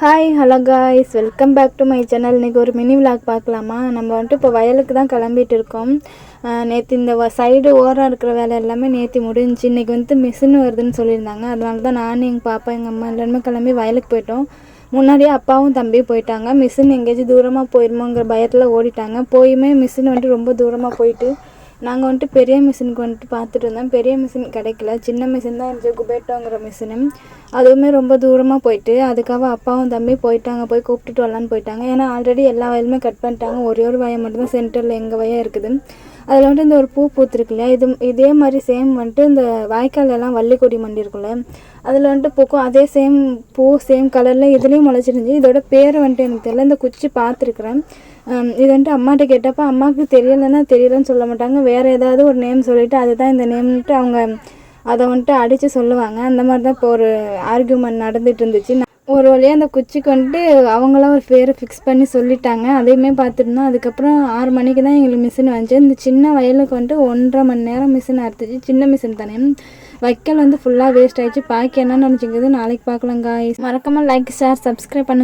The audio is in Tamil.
Hi hello guys welcome back to my channel இன்றைக்கி ஒரு மினி விளாக் பார்க்கலாமா? நம்ம வந்துட்டு இப்போ வயலுக்கு தான் கிளம்பிட்டு இருக்கோம். நேற்று இந்த சைடு ஓரம் இருக்கிற வேலை எல்லாமே நேற்று முடிஞ்சுச்சு இன்றைக்கி வந்து மிஷின் வருதுன்னு சொல்லியிருந்தாங்க. அதனால தான் நானும் எங்கள் பாப்பா எங்கள் அம்மா எல்லாருமே கிளம்பி வயலுக்கு போயிட்டோம். முன்னாடியே அப்பாவும் தம்பியும் போயிட்டாங்க. மிஷின் எங்கேயாச்சும் தூரமாக போயிருமோங்கிற பயத்தில் ஓடிட்டாங்க. போயுமே மிஷின் வந்துட்டு ரொம்ப தூரமாக போயிட்டு நாங்கள் வந்துட்டு பெரிய மிஷினுக்கு வந்துட்டு பார்த்துட்டு இருந்தோம். பெரிய மிஷின் கிடைக்கல. சின்ன மிஷின் தான் இருந்துச்சு. குபேட்டோங்கிற மிஷினு அதுவுமே ரொம்ப தூரமாக போயிட்டு அதுக்காக அப்பாவும் தம்பி போயிட்டாங்க. போய் கூப்பிட்டுட்டு வரலான்னு போயிட்டாங்க. ஏன்னா ஆல்ரெடி எல்லா வயலுமே கட் பண்ணிட்டாங்க. ஒரே ஒரு வயம் மட்டும்தான் சென்டரில் எங்கள் வயல் இருக்குது. அதில் வந்துட்டு இந்த ஒரு பூ பூத்துருக்கு இல்லையா இது இதே மாதிரி சேம் வந்துட்டு இந்த வாய்க்காலெல்லாம் வள்ளிக்கொடி மண்டி இருக்குல்ல அதில் வந்துட்டு பூக்கும். அதே சேம் பூ சேம் கலரில் இதுலேயும் முளைச்சிருந்துச்சு. இதோட பேரை வந்துட்டு எனக்கு தெரியல. இந்த குச்சி பார்த்துருக்குறேன். இது வந்துட்டு அம்மாட்ட கேட்டப்போ அம்மாவுக்கு தெரியலைன்னா தெரியலன்னு சொல்ல மாட்டாங்க. வேறு ஏதாவது ஒரு நேம் சொல்லிவிட்டு அதுதான் இந்த நேம்ன்ட்டு அவங்க அதை வந்துட்டு அடித்து சொல்லுவாங்க. அந்த மாதிரி தான் இப்போ ஒரு ஆர்கியூமெண்ட் நடந்துட்டு இருந்துச்சு. ஒரு வழியாக அந்த குச்சிக்கு வந்துட்டு அவங்களாம் ஒரு பேரை ஃபிக்ஸ் பண்ணி சொல்லிட்டாங்க. அதையுமே பார்த்துருந்தோம் அதுக்கப்புறம் ஆறு மணிக்கு தான் எங்களுக்கு மிஷின் வந்துச்சு. இந்த சின்ன வயலுக்கு வந்துட்டு ஒன்றரை மணி நேரம் மிஷின் அறுத்துச்சு. சின்ன மிஷின் தானே. வைக்கல் வந்து ஃபுல்லாக வேஸ்ட் ஆகிடுச்சு பாக்கி என்ன நினச்சிங்கிறது நாளைக்கு பார்க்கலாங்க மறக்காமல் லைக் ஷேர் சப்ஸ்கிரைப் பண்ணுங்க.